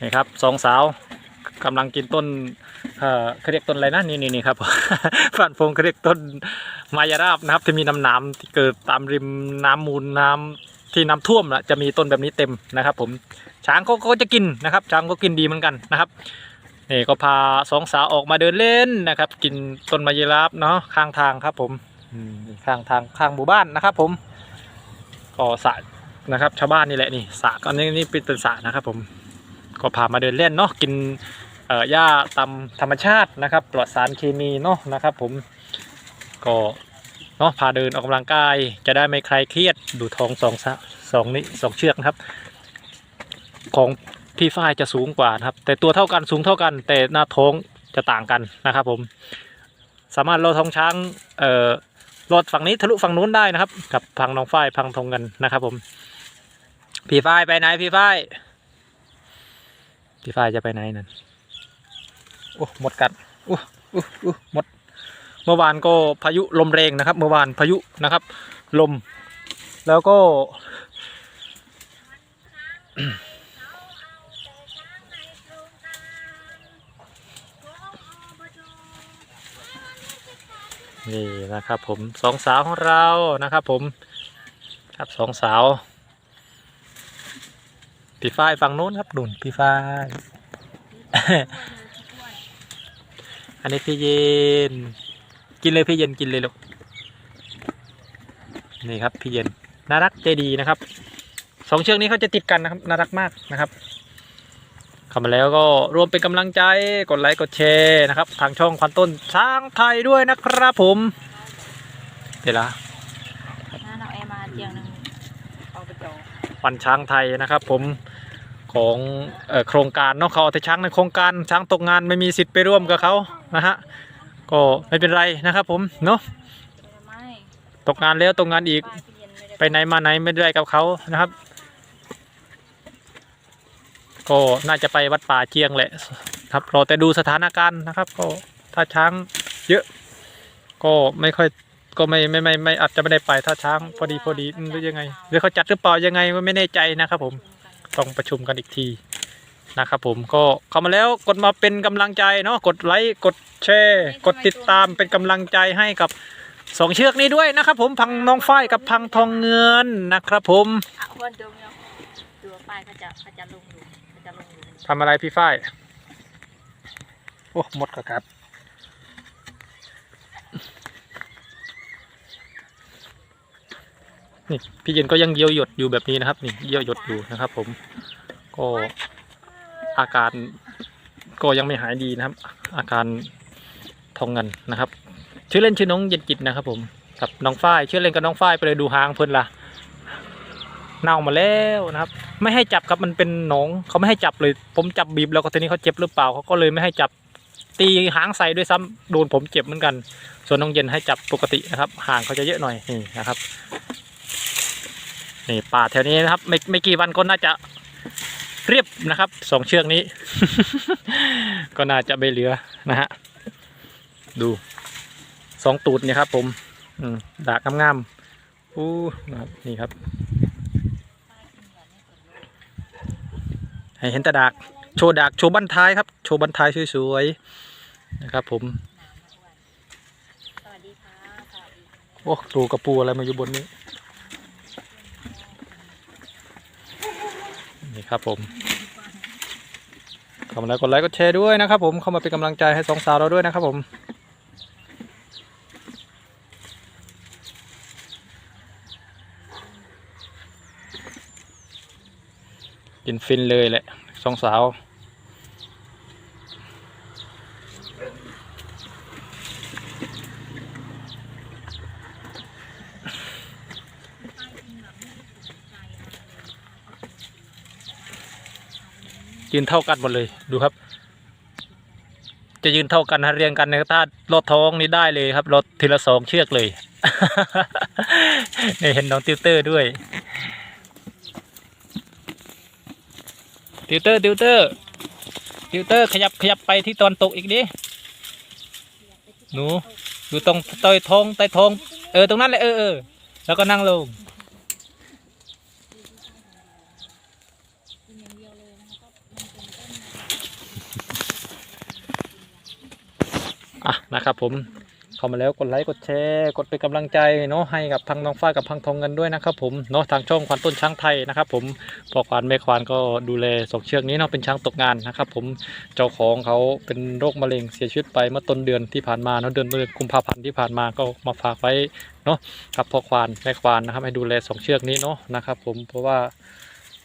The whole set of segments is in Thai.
นี่ครับสองสาวกำลังกินต้นเอ่อเขาเรียกต้นอะไรนะนี่นี่นี่ครับฝันฟงเขาเรียกต้นมายาราบนะครับ ที่มีน้ำนามที่เกิดตามริมน้ำมูลน้ำที่น้ำท่วมนะจะมีต้นแบบนี้เต็มนะครับ ผมช้างเขาเขาจะกินนะครับ ช้างก็กินดีเหมือนกันนะครับนี่ก็พาสองสาวออกมาเดินเล่นนะครับ กินต้นมายาราบเนาะข้างทางครับ ผมข้างทางข้างหมู่บ้านนะครับ ผมก็สระนะครับ ชาวบ้านนี่แหละนี่สระก็นี่นี่เป็นสระนะครับ ผม ก็พามาเดินเล่นเนาะกินหญ้าตามธรรมชาตินะครับ ปลอดสารเคมีเนาะนะครับ ผมก็เนาะพาเดินออกกำลังกาย จะได้ไม่ใคลายเครียดดูทองสองสองนี้สองเชือกนะครับ ของพี่ฝ้ายจะสูงกว่านะครับ แต่ตัวเท่ากันสูงเท่ากัน แต่หน้าท้องจะต่างกันนะครับ ผม สามารถลอดท้องช้างเอ่อลดฝั่งนี้ทะลุฝั่งนู้นได้นะครับ กับพังน้องฝ้ายพังทองกันนะครับ ผม พี่ฝ้ายไปไหนพี่ฝ้าย พี่ฝ้ายจะไปไหนนั่นโอ้หมดกัดอู้อู้อู้หมด เมื่อวานก็พายุลมแรงนะครับ เมื่อวานพายุนะครับ ลม แล้วก็ นี่นะครับผมสองสาวของเรานะครับผมครับสองสาว พี่ฝ้ายฝั่งโน้นครับดุนพี่ฝ้าย อันนี้พี่เย็น กินเลยพี่เย็นกินเลยลูกนี่ครับพี่เย็นน่ารักใจดีนะครับสองเชือกนี้เขาจะติดกันนะครับน่ารักมากนะครับเข้ามาแล้วก็รวมเป็นกำลังใจกดไลค์กดแชร์นะครับ ทางช่องควันต้นช้างไทยด้วยนะครับผมเดี๋ยวละนั่นเอาแอร์มาเจียงหนึ่งเอาไปจอวันช้างไทยนะครับผม ของโครงการเนาะเขาเอาแต่ช้างในโครงการช้างตกงานไม่มีสิทธิ์ไปร่วมกับเขานะฮะก็ไม่เป็นไรนะครับผมเนาะตกงานแล้วตกงานอีกไปไหนมาไหนไม่ได้กับเขานะครับ ก็น่าจะไปวัดป่าเชียงแหละครับรอแต่ดูสถานการณ์นะครับ ก็ถ้าช้างเยอะก็ไม่ค่อยก็ไม่ไม่ไม่ไม่อาจจะไม่ได้ไปถ้าช้างพอดีพอดีหรือยังไงหรือเขาจัดหรือเปล่ายังไงไม่แน่ใจนะครับผม ต้องประชุมกันอีกทีนะครับผมก็เข้ามาแล้วกดมาเป็นกำลังใจเนาะกดไลค์กดแชร์กดติดตามเป็นกำลังใจให้กับสองเชือกนี้ด้วยนะครับผมพังน้องฝ้ายกับพังทองเงินนะครับผมอะคนดูเนาะดูป้ายเขาจะเขาจะลงอยู่เขาจะลงอยู่ทำอะไรพี่ฝ้ายโอ้หมดครับ นี่พี่เย็นก็ยังเยี่ยวหยดอยู่แบบนี้นะครับ นี่เยี่ยวหยดอยู่นะครับ ผม ก็อาการก็ยังไม่หายดีนะครับ อาการทองเงินนะครับ ชื่อเล่นชื่อน้องเย็นจิตนะครับ ผมกับน้องฝ้ายชื่อเล่นกับน้องฝ้ายไปเลยดูหางเพิ่นละเน่ามาแล้วนะครับ ไม่ให้จับครับมันเป็นหนองเขาไม่ให้จับเลย ผมจับบีบแล้วก็ทีนี้เขาเจ็บหรือเปล่าเขาก็เลยไม่ให้จับตีหางใส่ด้วยซ้ำโดนผมเจ็บเหมือนกัน ส่วนน้องเย็นให้จับปกตินะครับ ห่างเขาจะเยอะหน่อยนี่นะครับ นี่ป่าแถวนี้นะครับ ไม่ไม่กี่วันก็น่าจะเรียบนะครับสองเชือกนี้ ก็น่าจะไม่เหลือนะฮะดูสองตูดเนี่ยครับ ผมอืมดากงามๆอู้นะครับนี่ครับ ให้เห็นแต่ดาก โชว์ดากโชว์บั้นท้ายครับ โชว์บั้นท้ายสวยๆนะครับ ผมสวัสดีค่ะสวัสดีค่ะโอ้ดูกระปูอะไรมาอยู่บนนี้ ครับผมเข้ามาแล้วกดไลค์กดแชร์ด้วยนะครับ ผมเข้ามาเป็นกำลังใจให้สองสาวเราด้วยนะครับผมกินฟินเลยแหละสองสาว ยืนเท่ากันหมดเลยดูครับ จะยืนเท่ากันนะเรียงกันนะถ้ารถท้องนี่ได้เลยครับรถทีละสองเชือกเลยนี่เห็นน้องติวเตอร์ด้วยติวเตอร์ติวเตอร์ติวเตอร์ขยับขยับไปที่ตอนตกอีกดิหนูดูตรงใต้ท้องใต้ท้อง เออตรงนั้นเลยเออเออแล้วก็นั่งลง กินอย่างเดียวเลยนะคะก็มันเป็นต้น อะนะครับผมเข้ามาแล้วกดไลค์กดแชร์กดเป็นกำลังใจเนาะให้กับทางน้องฝ้ากับพังทองเงินด้วยนะครับผมเนาะทางช่องควันต้นช้างไทยนะครับผมพอควานแม่ควานก็ดูแลสองเชือกนี้เนาะเป็นช้างตกงานนะครับผมเจ้าของเขาเป็นโรคมะเร็งเสียชีวิตไปเมื่อต้นเดือนที่ผ่านมาเนาะเดือนเดือนกุมภาพันธ์ที่ผ่านมาก็มาฝากไว้เนาะกับพ่อควานแม่ควานนะครับให้ดูแลสองเชือกนี้เนาะนะครับผมเพราะว่า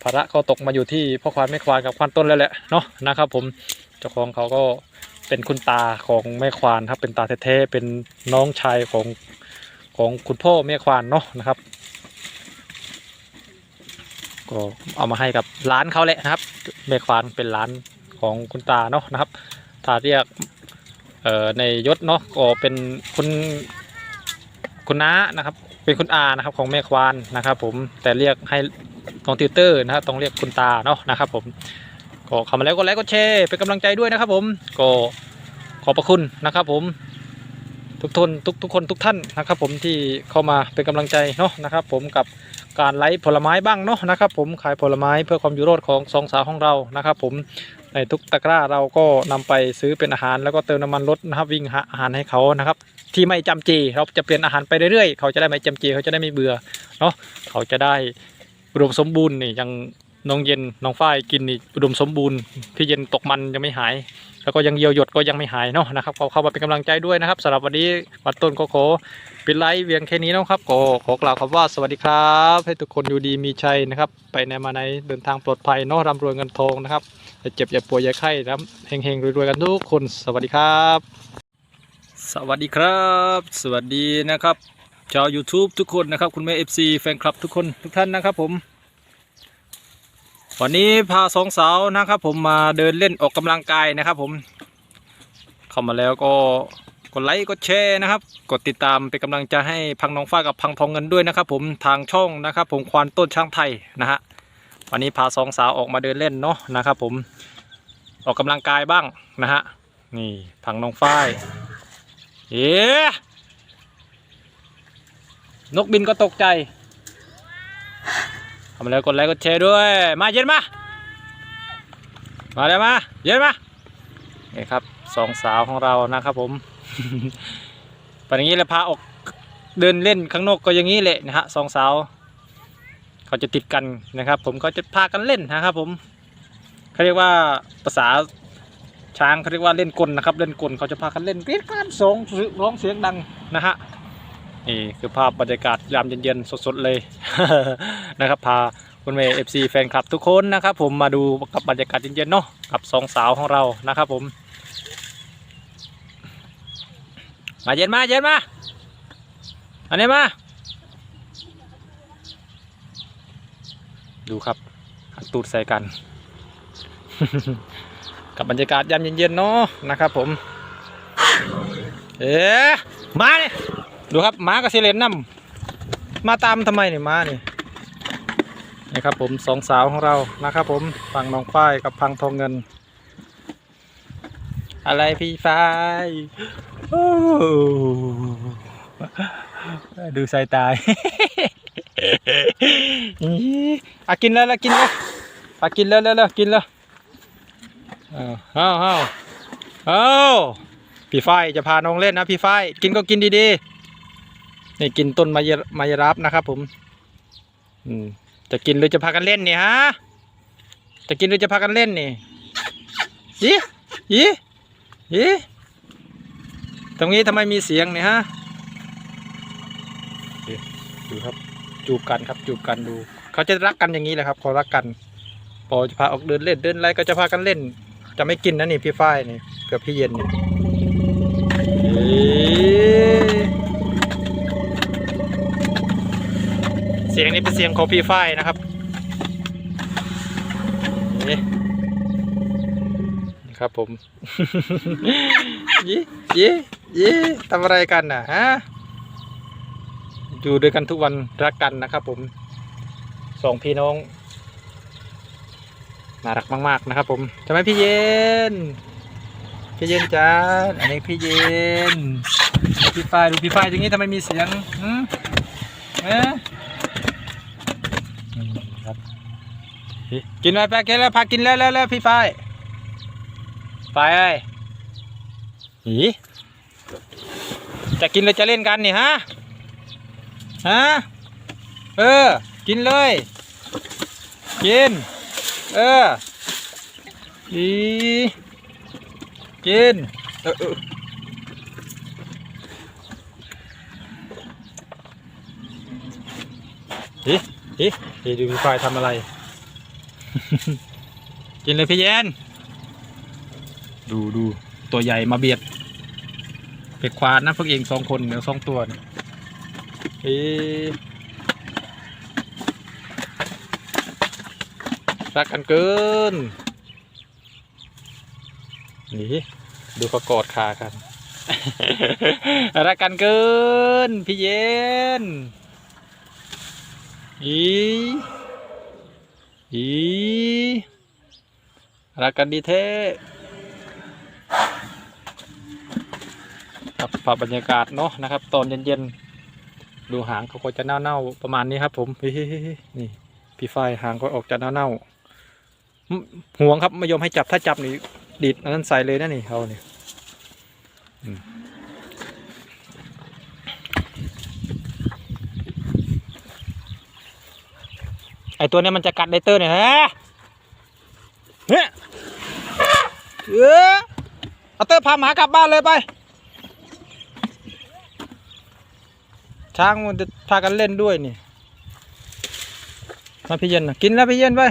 ภาระก็ตกมาอยู่ที่พ่อควานแม่ควานกับควานต้นแล้วแหละเนาะนะครับผมเจ้าของเขาก็ เป็นคุณตาของแม่ควานครับ เป็นตาแท้ๆเป็นน้องชายของของคุณพ่อแม่ควานเนาะนะครับ ก็เอามาให้กับร้านเขาแหละนะครับแม่ควานเป็นร้านของคุณตาเนาะนะครับถ้าเรียกเอ่อในยศเนาะก็เป็นคุณคุณน้านะครับ เป็นคุณอานะครับของแม่ควานนะครับ ผมแต่เรียกให้น้องติวเตอร์นะครับต้องเรียกคุณตาเนาะนะครับ ผม ก็เข้ามาแล้วก็ไลค์ก็แชร์เป็นกำลังใจด้วยนะครับผมก็ขอบพระคุณนะครับผมทุกทนทุกทุกคนทุกท่านนะครับ ผมที่เข้ามาเป็นกำลังใจเนาะนะครับ ผมกับการไลฟ์ผลไม้บ้างเนาะนะครับ ผมขายผลไม้เพื่อความอยู่รอดของสองสาวของเรานะครับ ผมในทุกตะกร้าเราก็นำไปซื้อเป็นอาหาร แล้วก็เติมน้ำมันรถนะครับ วิ่งหาอาหารให้เขานะครับ ที่ไม่จำเจเราจะเปลี่ยนอาหารไปเรื่อยๆเขาจะได้ไม่จำเจเขาจะได้ไม่เบื่อเนาะเขาจะได้รวมสมบูรณ์นี่ยัง น้องเย็นน้องฝ้ายกินนี่อุดมสมบูรณ์พี่เย็นตกมันยังไม่หาย แล้วก็ยังเยียวหยดก็ยังไม่หายเนาะนะครับขอเข้ามาเป็นกำลังใจด้วยนะครับสำหรับวันนี้วัดต้นก็ขอปิดไลฟ์เวียงแค่นี้นะครับก็ขอกล่าวคำว่าสวัสดีครับ ให้ทุกคนอยู่ดีมีชัยนะครับ ไปในมาในเดินทางปลอดภัยเนาะร่ำรวยเงินทองนะครับอย่าเจ็บอย่าป่วยอย่าไข้นะครับเฮงๆรวยๆกันทุกคนสวัสดีครับ สวัสดีครับ สวัสดีนะครับชาว YouTube ทุกคนนะครับ คุณแม่ FC แฟนคลับทุกคนทุกท่านนะครับผม วันนี้พาสองสาวนะครับ ผมมาเดินเล่นออกกำลังกายนะครับ ผม เข้ามาแล้วก็กดไลค์กดแชร์นะครับ กดติดตามเป็นกำลังใจให้พังน้องฟ้ากับพังทองเงินด้วยนะครับ ผมทางช่องนะครับ ผมควานต้นช้างไทยนะฮะวันนี้พาสองสาวออกมาเดินเล่นเนาะนะครับ ผมออกกำลังกายบ้างนะฮะนี่พังน้องฝ้ายเอ๊นกบินก็ตกใจ ทำแล้วกดไลค์กดแชร์ด้วย มาเย็นมา มาเลยมา เย็นมานี่ครับสองสาวของเรานะครับผมไปอย่างนี้เลยพาออกเดินเล่นข้างนอกก็อย่างนี้แหละนะฮะสองสาวเขาจะติดกันนะครับ ผมเขาจะพากันเล่นนะครับ ผมเขาเรียกว่าภาษาช้างเขาเรียกว่าเล่นกลนะครับ เล่นกลเขาจะพากันเล่นกรี๊ดกราดสองร้องเสียงดังนะฮะ นี่คือภาพบรรยากาศยามเย็นๆสดๆเลยนะครับพาคุณเมย์เอฟซีแฟนคลับทุกคนนะครับผมมาดูกับบรรยากาศเย็นๆเนาะกับสองสาวของเรานะครับผม มาเย็นมาเย็นมาอันนี้มา ดูครับตูดใส่กัน กับบรรยากาศยามเย็นๆเนาะนะครับผม เอ๊มาเนี่ย ดูครับม้ากับเซเลนน้ำมาตามทำไมเนี่ยม้านี่นี่ครับผมสองสาวของเรานะครับผมฝั่งน้องฝ้ายกับพังทองเงิน อะไรพี่ฝ้ายดูสายตายอะกินแล้วละกินแล้วอะกินแล้วแล้วแล้วกินแล้วเอาเอาเอาเอาพี่ฝ้ายจะพาน้องเล่นนะพี่ฝ้ายกินก็กินดีๆ นี่กินต้นมายมายรับนะครับ ผม อืมจะกินหรือจะพากันเล่นนี่ฮะ จะกินหรือจะพากันเล่นนี่ยี่ยี่ยี่ตรงนี้ทำไมมีเสียงเนี่ยฮะนี่ดูครับ จูบกันครับ จูบกันดู เขาจะรักกันอย่างนี้แหละครับเขารักกันพอจะพาออกเดินเล่นเดินอะไรก็จะพากันเล่น จะไม่กินนะนี่พี่ฝ้ายนี่กับพี่เย็นนี่เอ๊ะ เสียงนี้เป็นเสียงของพี่ฝ้ายนะครับนี่ครับผมยี่ยี่ยี่ทำอะไรกันน่ะฮะอยู่ด้วยกันทุกวันรักกันนะครับผมสองพี่น้องน่ารักมาก ๆ นะครับผมใช่ไหมพี่เย็น พี่เย็นจ้าอันนี้พี่เย็น พี่ฝ้ายดูพี่ฝ้ายอย่างนี้ทำไมมีเสียงหืมเอ๊ะ ครับกินไปไปกินแล้วพากินแล้วแล้วแล้วพี่ฝ้ายฝ้ายเอ้ยหีจะกินเลยจะเล่นกันนี่ฮะฮะเออ กินเลย กิน เอออีกินเออเออ ฮิฮิฮิดูพี่ฝ้ายทำอะไร กินเลยพี่เย็น ดูดูตัวใหญ่มาเบียดเป็ดควานนะพวกเองสองคนเดี๋ยวสองตัวเนี่ยเอ๊ะรักกันเกิน นี่ดูเขากอดขากัน รักกันเกิน พี่เย็น อีอีรักกันดีเท่ครับภาพบรรยากาศเนาะนะครับ ตอนเย็นๆ ดูหางเขาก็จะเน่าๆประมาณนี้ครับ ผมเฮ้ยนี่พี่ฝ้ายหางก็ออกจะเน่าๆห่วงครับไม่ยอมให้จับถ้าจับนี่ดีดนนั้นใส่เลยนะนี่เขาเนี่ย ไอตัวเนี้ยมันจะกัดไดเตอร์เนี่ยฮะเฮ้ยเออเอาเตอร์พาหมากลับบ้านเลยไป ช้างมันจะพากันเล่นด้วยนี่มาพี่เย็นนะกินแล้วพี่เย็นไป